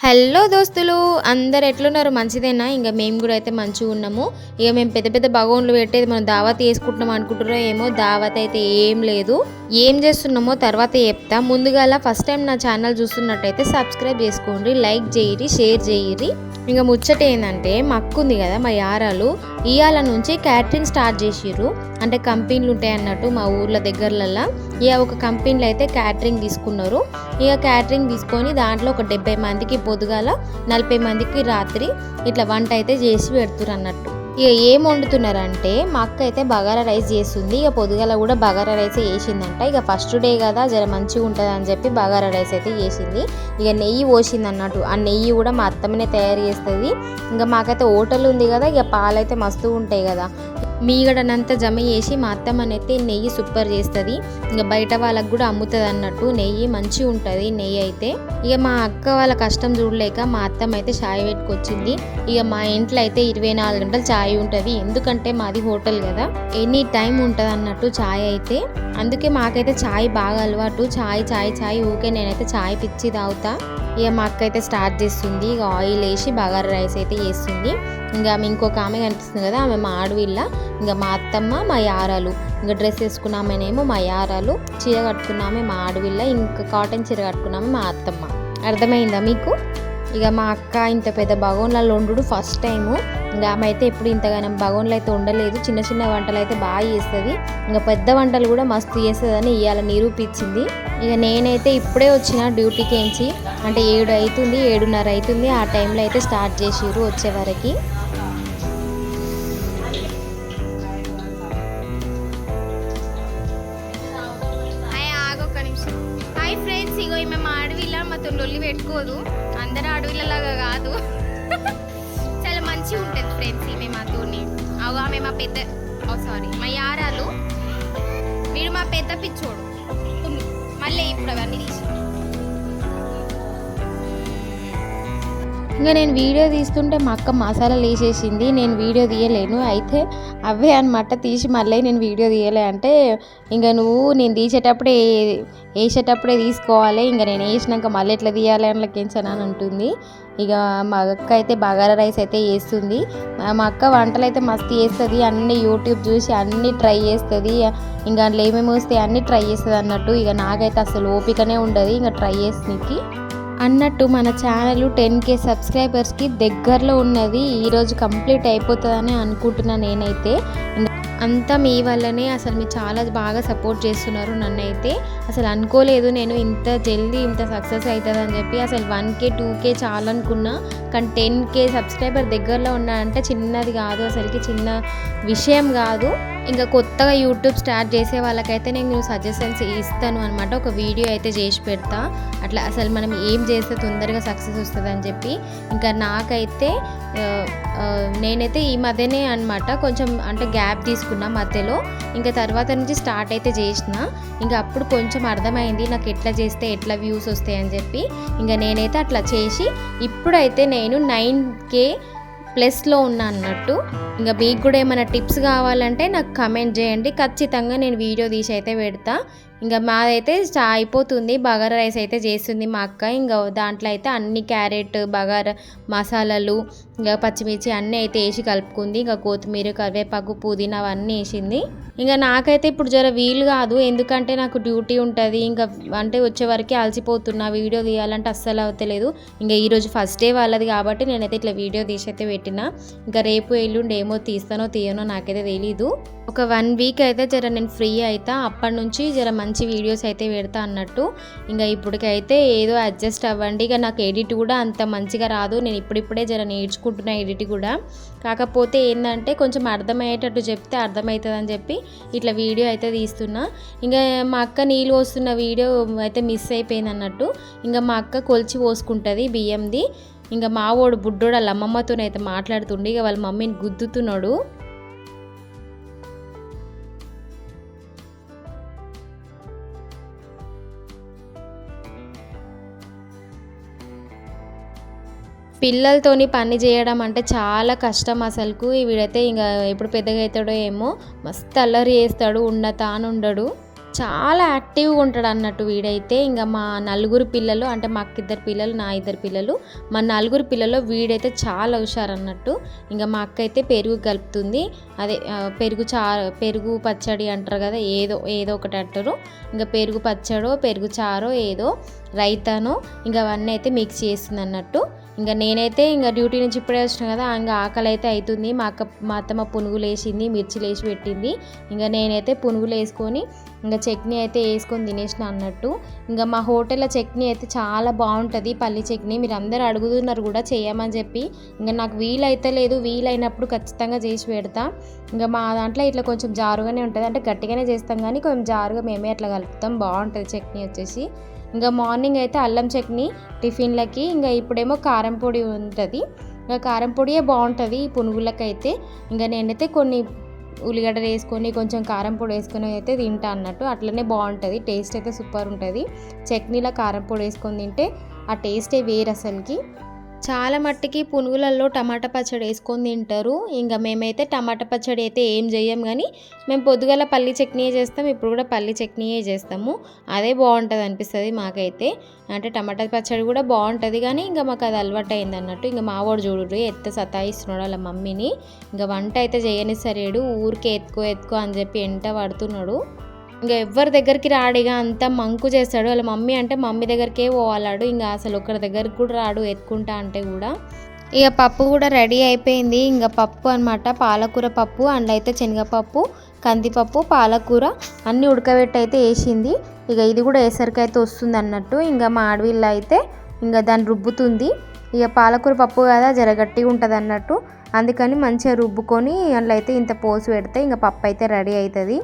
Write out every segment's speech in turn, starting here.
Hello దోస్తులు అందరు ఎట్లున్నారు? మంచిదేనా? ఇంకా మేము కూడా అయితే మంచిగా ఉన్నాము. ఇక మేము పెద్ద పెద్ద భగవన్లు పెట్టేది మనం దావత్ వేసుకుంటున్నాం అనుకుంటున్నారో ఏమో దావత్ అయితే ఏం లేదు. ఏం చేస్తున్నామో తర్వాత చెప్తా. ముందుగా ఫస్ట్ టైం నా ఛానల్ చూస్తున్నట్టయితే సబ్స్క్రైబ్ చేసుకోండి లైక్ చేయరి షేర్ చేయరి ఇంకా ముచ్చట ఏంటంటే మక్కుంది కదా మా యారాలు. ఇవాళ నుంచి క్యాటరింగ్ స్టార్ట్ చేసిర్రు. అంటే కంపెనీలు ఉంటాయి అన్నట్టు మా ఊర్ల దగ్గరలలో ఇక ఒక కంపెనీలో అయితే క్యాటరింగ్ తీసుకున్నారు. ఇక క్యాటరింగ్ తీసుకొని దాంట్లో ఒక డెబ్బై మందికి పొద్దుగాల నలభై మందికి రాత్రి ఇట్లా వంట అయితే చేసి పెడుతురు అన్నట్టు. ఇక ఏం వండుతున్నారంటే మా అక్క అయితే బగారా రైస్ చేస్తుంది. ఇక పొద్దుగల కూడా బగారా రైస్ చేసిందంట. ఇక ఫస్ట్ డే కదా జర మంచిగా ఉంటుంది అని చెప్పి బగారా రైస్ అయితే చేసింది. ఇక నెయ్యి పోసింది అన్నట్టు ఆ నెయ్యి కూడా మా అత్తమ్మనే తయారు చేస్తుంది. ఇంకా మాకైతే హోటల్ ఉంది కదా ఇక పాలైతే మస్తు ఉంటాయి కదా. మీగడనంతా జమ చేసి మా అత్తమ్మనైతే నెయ్యి సూపర్ చేస్తుంది. ఇంకా బయట వాళ్ళకి కూడా అమ్ముతుంది అన్నట్టు నెయ్యి మంచిగా ఉంటుంది నెయ్యి అయితే. ఇక మా అక్క వాళ్ళ కష్టం చూడలేక మా అత్తమ్మ అయితే చాయ్ పెట్టుకొచ్చింది. ఇక మా ఇంట్లో అయితే ఇరవై నాలుగు గంటలు చాయ్ ఉంటుంది. ఎందుకంటే మాది హోటల్ కదా. ఎనీ టైం ఉంటుంది అన్నట్టు చాయ్ అయితే. అందుకే మాకైతే చాయ్ బాగా అలవాటు. చాయ్ చాయ్ చాయ్ ఊకే నేనైతే ఛాయ్ పిచ్చి తాగుతా. ఇక మా అక్క అయితే స్టార్ట్ చేస్తుంది. ఇక ఆయిల్ వేసి బగారా రైస్ అయితే చేస్తుంది. ఇంకా మేము ఇంకొక ఆమె కనిపిస్తుంది కదా ఆమె మా ఆడవిళ్ళ ఇంకా మా అత్తమ్మ మా యారాలు. ఇంకా డ్రెస్ వేసుకున్నామేనేమో మా యారాలు. చీర కట్టుకున్నామే మా ఆడవిళ్ళ ఇంకా కాటన్ చీర కట్టుకున్నామే మా అత్తమ్మ. అర్థమైందా మీకు? ఇక మా అక్క ఇంత పెద్ద బగోన్లలో వండుడు ఫస్ట్ టైము ఇంకా ఆమె అయితే ఎప్పుడు ఇంతగానం బగోన్లు అయితే ఉండలేదు. చిన్న చిన్న వంటలు అయితే బాగా చేస్తుంది. ఇంకా పెద్ద వంటలు కూడా మస్తు చేస్తుందని ఇవాళ నిరూపించింది. ఇక నేనైతే ఇప్పుడే వచ్చిన డ్యూటీకి ఎంచి అంటే ఏడు అవుతుంది ఏడున్నర అవుతుంది ఆ టైంలో అయితే స్టార్ట్ చేసిర్రు వచ్చేవరకి హాయ్ ఫ్రెండ్స్ ఇగో ఈమె మా అడవిలా పెట్టుకోదు. అందరు అడవులలాగా కాదు. చాలా మంచిగా ఉంటుంది ఫ్రెండ్స్ ఈమె మాతోని అవు ఆమె మా పెద్ద ఓ సారీ మా యారాలు. వీడు మా పెద్ద పిచ్చోడు. మళ్ళీ ఇప్పుడు అవన్నీ తీసి. ఇంకా నేను వీడియో తీస్తుంటే మా అక్క మసాలా వేసేసింది నేను వీడియో తీయలేను. అయితే అవే అనమాట తీసి మళ్ళీ నేను వీడియో తీయలే. అంటే ఇంకా నువ్వు నేను తీసేటప్పుడే వేసేటప్పుడే తీసుకోవాలి. ఇంకా నేను వేసినాక మళ్ళీ ఎట్లా తీయాలి అని అని అంటుంది. ఇక మా అక్క అయితే బగారా రైస్ అయితే వేస్తుంది. మా- అక్క వంటలు అయితే మస్తు వేస్తుంది అన్ని యూట్యూబ్ చూసి అన్ని ట్రై చేస్తుంది. ఇంకా అందులో ఏమేమి వస్తే అన్ని ట్రై చేస్తుంది అన్నట్టు. ఇక నాకైతే అసలు ఓపికనే ఉండదు. ఇంకా ట్రై చేసినకి అన్నట్టు మన ఛానల్ టెన్ కే సబ్స్క్రైబర్స్కి దగ్గరలో ఉన్నది ఈరోజు కంప్లీట్ అయిపోతుందని అనుకుంటున్నా నేనైతే. అంతా మీ వల్లనే అసలు మీరు చాలా బాగా సపోర్ట్ చేస్తున్నారు నన్ను అయితే అసలు అనుకోలేదు నేను ఇంత జల్దీ ఇంత సక్సెస్ అవుతుందని చెప్పి అసలు వన్ కే టూ కే చాలనుకున్నా కానీ టెన్ కే సబ్స్క్రైబర్ దగ్గరలో ఉన్నాడంటే చిన్నది కాదు అసలుకి చిన్న విషయం కాదు. ఇంకా కొత్తగా యూట్యూబ్ స్టార్ట్ చేసే వాళ్ళకైతే నేను సజెషన్స్ ఇస్తాను అనమాట ఒక వీడియో అయితే చేసి పెడతా. అట్లా అసలు మనం ఏం చేస్తే తొందరగా సక్సెస్ వస్తుంది అని చెప్పి ఇంకా నాకైతే నేనైతే ఈ మధ్యనే అనమాట కొంచెం అంటే గ్యాప్ తీసుకున్నా మధ్యలో. ఇంకా తర్వాత నుంచి స్టార్ట్ అయితే చేసిన. ఇంకా అప్పుడు కొంచెం అర్థమైంది నాకు ఎట్లా చేస్తే ఎట్లా వ్యూస్ వస్తాయి అని చెప్పి. ఇంకా నేనైతే అట్లా చేసి ఇప్పుడైతే నేను నైన్ కే ప్లస్లో ఉన్నా అన్నట్టు. ఇంకా మీకు కూడా ఏమైనా టిప్స్ కావాలంటే నాకు కమెంట్ చేయండి. ఖచ్చితంగా నేను వీడియో తీసి అయితే పెడతా. ఇంకా మాదైతే చా అయిపోతుంది. బగారా రైస్ అయితే చేస్తుంది మా అక్క. ఇంకా దాంట్లో అయితే అన్ని క్యారెట్ బగారా మసాలాలు ఇంకా పచ్చిమిర్చి అన్నీ అయితే వేసి కలుపుకుంది. ఇంకా కొత్తిమీర కరివేపాకు పుదీనా అవన్నీ వేసింది. ఇంకా నాకైతే ఇప్పుడు జర వీలు కాదు. ఎందుకంటే నాకు డ్యూటీ ఉంటుంది. ఇంకా అంటే వచ్చే వరకే అలసిపోతున్నా. వీడియో తీయాలంటే అస్సలు అవుతలేదు. ఇంకా ఈరోజు ఫస్ట్ డే వాళ్ళది కాబట్టి నేనైతే ఇట్లా వీడియో తీసి అయితే పెట్టిన. ఇంకా రేపు ఎల్లుండి ఏమో తీస్తానో తీయనో నాకైతే తెలీదు. ఒక వన్ వీక్ అయితే జర నేను ఫ్రీ అవుతా అప్పటి నుంచి జర మంచి వీడియోస్ అయితే పెడతా అన్నట్టు. ఇంకా ఇప్పటికైతే ఏదో అడ్జస్ట్ అవ్వండి. ఇక నాకు ఎడిట్ కూడా అంత మంచిగా రాదు. నేను ఇప్పుడిప్పుడే జర నేర్చుకుంటాను నేర్చుకుంటున్నా ఎడిట్ కూడా. కాకపోతే ఏంటంటే కొంచెం అర్థమయ్యేటట్టు చెప్తే అర్థమవుతుందని చెప్పి ఇట్లా వీడియో అయితే తీస్తున్నా. ఇంకా మా అక్క నీళ్ళు పోస్తున్న వీడియో అయితే మిస్ అయిపోయింది అన్నట్టు. ఇంకా మా అక్క కొలిచి పోసుకుంటుంది బియ్యంది. ఇంకా మావోడు బుడ్డోడు వాళ్ళ అమ్మమ్మతోనైతే మాట్లాడుతుండే. ఇక వాళ్ళ మమ్మీని గుద్దుతున్నాడు. పిల్లలతోని పని చేయడం అంటే చాలా కష్టం అసలుకు. వీడైతే ఇంకా ఎప్పుడు పెద్దగా అవుతాడో ఏమో మస్తు అల్లరి చేస్తాడు ఉన్న ఉండడు. చాలా యాక్టివ్గా ఉంటాడు అన్నట్టు వీడైతే. ఇంకా మా నలుగురు పిల్లలు అంటే మా అక్క ఇద్దరు పిల్లలు నా ఇద్దరు పిల్లలు మా నలుగురు పిల్లలు వీడైతే చాలా హుషారు అన్నట్టు. ఇంకా మా అక్క అయితే పెరుగు కలుపుతుంది. అదే పెరుగు చా పెరుగు పచ్చడి అంటారు కదా ఏదో ఏదో ఒకటి అంటారు. ఇంకా పెరుగు పచ్చడో పెరుగు చారో ఏదో రైతానో ఇంకా అవన్నీ అయితే మిక్స్ చేస్తుంది అన్నట్టు. ఇంకా నేనైతే ఇంకా డ్యూటీ నుంచి ఇప్పుడే వచ్చిన కదా ఇంకా ఆకలి అయితే అవుతుంది మా అక్క మా అత్తమ్మ పునుగులు వేసింది మిర్చిలు వేసి పెట్టింది. ఇంకా నేనైతే పునుగులు వేసుకొని ఇంకా చట్నీ అయితే వేసుకొని తినేసిన అన్నట్టు. ఇంకా మా హోటల్లో చట్నీ అయితే చాలా బాగుంటుంది పల్లి చట్నీ. మీరు అందరు అడుగుతున్నారు కూడా చేయమని చెప్పి. ఇంకా నాకు వీలైతే లేదు వీలైనప్పుడు ఖచ్చితంగా చేసి పెడతా. ఇంకా మా దాంట్లో ఇట్లా కొంచెం జారుగానే ఉంటుంది. అంటే గట్టిగానే చేస్తాం కానీ కొంచెం జారుగా మేమే అట్లా కలుపుతాం. బాగుంటుంది చట్నీ వచ్చేసి. ఇంకా మార్నింగ్ అయితే అల్లం చట్నీ టిఫిన్లకి ఇంకా ఇప్పుడేమో కారం పొడి ఉంటుంది. ఇంకా కారం పొడియే బాగుంటుంది ఈ పునుగులకైతే. ఇంకా నేనైతే కొన్ని ఉల్లిగడ్డలు వేసుకొని కొంచెం కారం పొడి వేసుకొని అయితే తింటా అన్నట్టు. అట్లనే బాగుంటుంది టేస్ట్ అయితే సూపర్ ఉంటుంది. చట్నీలో కారం పొడి వేసుకొని తింటే ఆ టేస్టే వేరు అసలుకి చాలా మట్టికి పునుగులలో టమాటా పచ్చడి వేసుకొని తింటారు. ఇంకా మేమైతే టమాటా పచ్చడి అయితే ఏం చేయం కానీ మేము పొద్దుగల పల్లి చట్నీయే చేస్తాం ఇప్పుడు కూడా పల్లి చట్నీయే చేస్తాము. అదే బాగుంటుంది అనిపిస్తుంది మాకైతే. అంటే టమాటా పచ్చడి కూడా బాగుంటుంది కానీ ఇంకా మాకు అది అలవాటు అయింది అన్నట్టు. ఇంకా మావాడు చూడు ఎత్త సతాయిస్తున్నాడు వాళ్ళ మమ్మీని. ఇంకా వంట అయితే చేయనిసరేడు ఊరికే ఎత్తుకో ఎత్తుకో అని చెప్పి ఎంట పడుతున్నాడు. ఇంకా ఎవరి దగ్గరికి రాడిగా అంతా మంకు చేస్తాడు. వాళ్ళ మమ్మీ అంటే మమ్మీ దగ్గరికే పోవాలాడు. ఇంకా అసలు ఒకరి దగ్గరికి కూడా రాడు ఎత్తుకుంటా అంటే కూడా. ఇక పప్పు కూడా రెడీ అయిపోయింది. ఇంకా పప్పు అన్నమాట. పాలకూర పప్పు అండ్ అయితే శనగపప్పు కందిపప్పు పాలకూర అన్నీ ఉడకబెట్టి అయితే వేసింది. ఇక ఇది కూడా వేసరికి అయితే వస్తుంది అన్నట్టు. ఇంకా మా ఆడవిల్ల అయితే ఇంకా దాన్ని రుబ్బుతుంది. ఇక పాలకూర పప్పు కదా జర గట్టిగా ఉంటుంది అన్నట్టు. అందుకని మంచిగా రుబ్బుకొని అందులో అయితే ఇంత పోసి పెడితే ఇంకా పప్పు అయితే రెడీ అవుతుంది.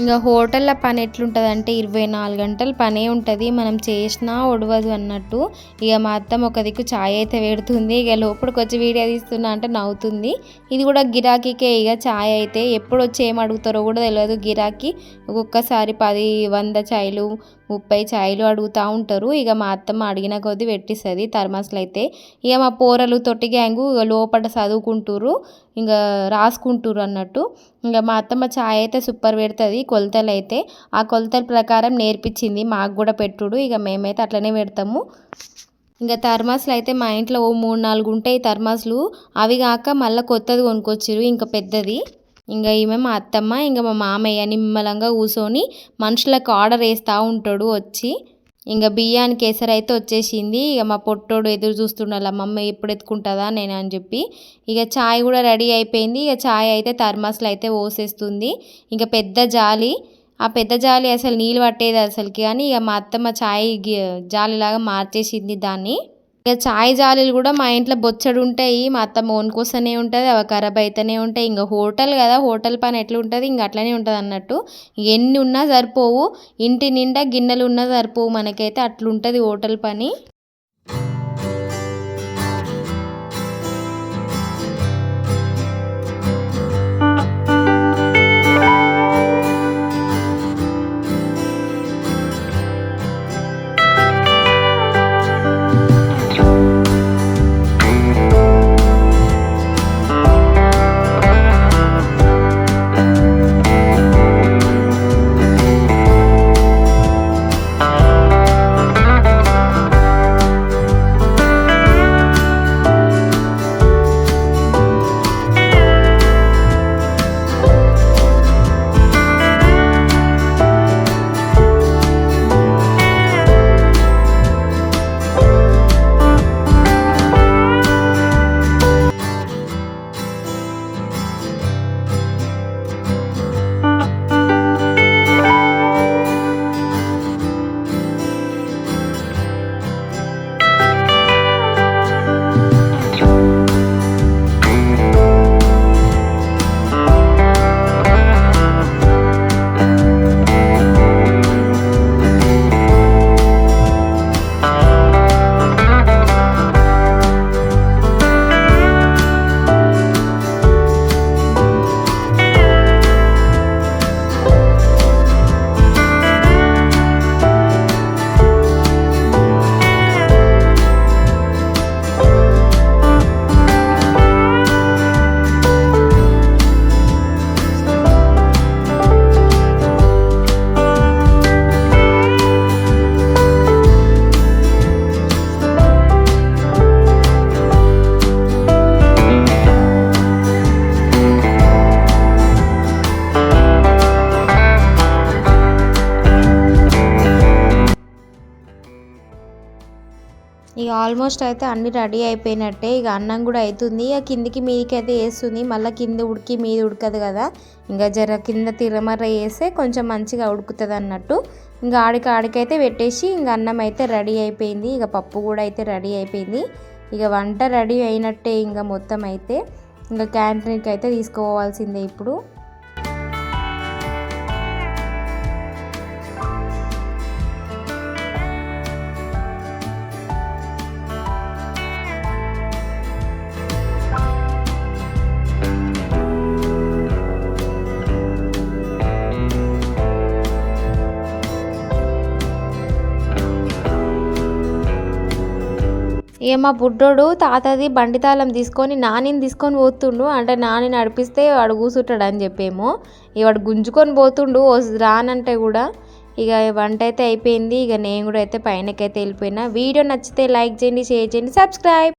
ఇంకా హోటల్లో పని ఎట్లుంటుంది అంటే ఇరవై నాలుగు గంటలు పనే ఉంటుంది. మనం చేసినా ఒడవదు అన్నట్టు. ఇక మా అత్తమ్మ ఒక దిక్కు ఛాయ్ అయితే పెడుతుంది. ఇక లోపలికి వచ్చి వీడియో తీస్తున్నా అంటే నవ్వుతుంది. ఇది కూడా గిరాకీకే. ఇక ఛాయ్ అయితే ఎప్పుడు వచ్చి ఏం అడుగుతారో కూడా తెలియదు గిరాకీ ఒక్కొక్కసారి పది వంద ఛాయ్లు ముప్పై ఛాయ్లు అడుగుతూ ఉంటారు. ఇక మా అత్తమ్మ అడిగిన కొద్దీ పెట్టిస్తుంది థర్మాస్లు అయితే ఇక మా పోరలు తొట్టి గ్యాంగు ఇక లోపల చదువుకుంటారు ఇంకా రాసుకుంటారు అన్నట్టు. ఇంకా మా అత్తమ్మ ఛాయ్ అయితే సూపర్ పెడుతుంది కొలతలు అయితే. ఆ కొలతల ప్రకారం నేర్పించింది మాకు కూడా పెట్టుడు ఇక మేమైతే అట్లనే పెడతాము. ఇంకా థర్మాస్లు అయితే మా ఇంట్లో ఓ మూడు నాలుగు ఉంటాయి థర్మాస్లు. అవి కాక మళ్ళీ కొత్తది కొనుక్కొచ్చిర్రు ఇంకా పెద్దది. ఇంకా ఈమె మా అత్తమ్మ ఇంకా మా మామయ్య నిమ్మలంగా కూర్చొని మనుషులకు ఆర్డర్ వేస్తూ ఉంటాడు వచ్చి. ఇంకా బియ్యానికి కేసరి అయితే వచ్చేసింది. ఇక మా పొట్టోడు ఎదురు చూస్తుండాల అమ్మ ఎప్పుడు ఎత్తుకుంటుందా? నేను అని చెప్పి. ఇక చాయ్ కూడా రెడీ అయిపోయింది. ఇక చాయ్ అయితే థర్మాస్లో అయితే పోసేస్తుంది. ఇంకా పెద్ద జాలి. ఆ పెద్ద జాలి అసలు నీళ్ళు పట్టేది అసలుకి. కానీ ఇక మా అత్తమ్మ చాయ్ జాలిలాగా మార్చేసింది దాన్ని. ఇక చాయ్ జాలీలు కూడా మా ఇంట్లో బొచ్చడు ఉంటాయి మా అత్త మోన్ కోసమే ఉంటుంది అవి ఖరాబ్ అయితేనే ఉంటాయి. ఇంకా హోటల్ కదా హోటల్ పని ఎట్లా ఉంటుంది ఇంకా అట్లనే ఉంటుంది అన్నట్టు. ఎన్ని ఉన్నా సరిపోవు ఇంటి నిండా గిన్నెలు ఉన్నా సరిపోవు మనకైతే అట్లుంటుంది హోటల్ పని. ఆల్మోస్ట్ అయితే అన్ని రెడీ అయిపోయినట్టే. ఇక అన్నం కూడా అవుతుంది ఇక కిందికి మీదకైతే అయితే వేస్తుంది. మళ్ళీ కింద ఉడికి మీద ఉడకదు కదా. ఇంకా జర కింద తిరమర్ర వేస్తే కొంచెం మంచిగా ఉడుకుతుంది అన్నట్టు. ఇంకా ఆడికి ఆడికైతే పెట్టేసి ఇంకా అన్నం అయితే రెడీ అయిపోయింది. ఇక పప్పు కూడా అయితే రెడీ అయిపోయింది. ఇక వంట రెడీ అయినట్టే ఇంకా మొత్తం అయితే. ఇంకా క్యాంటీన్కి అయితే తీసుకోవాల్సిందే ఇప్పుడు. ఇక మా బుడ్డోడు తాతది బండి తాళం తీసుకొని నానిని తీసుకొని పోతుండు. అంటే నాని నడిపిస్తే వాడు కూసుంటాడు అని చెప్పేమో. ఇక వాడు గుంజుకొని పోతుండు. రానంటే కూడా ఇక వంట అయితే అయిపోయింది. ఇక నేను కూడా అయితే పైనకైతే వెళ్ళిపోయినా. వీడియో నచ్చితే లైక్ చేయండి షేర్ చేయండి సబ్స్క్రైబ్.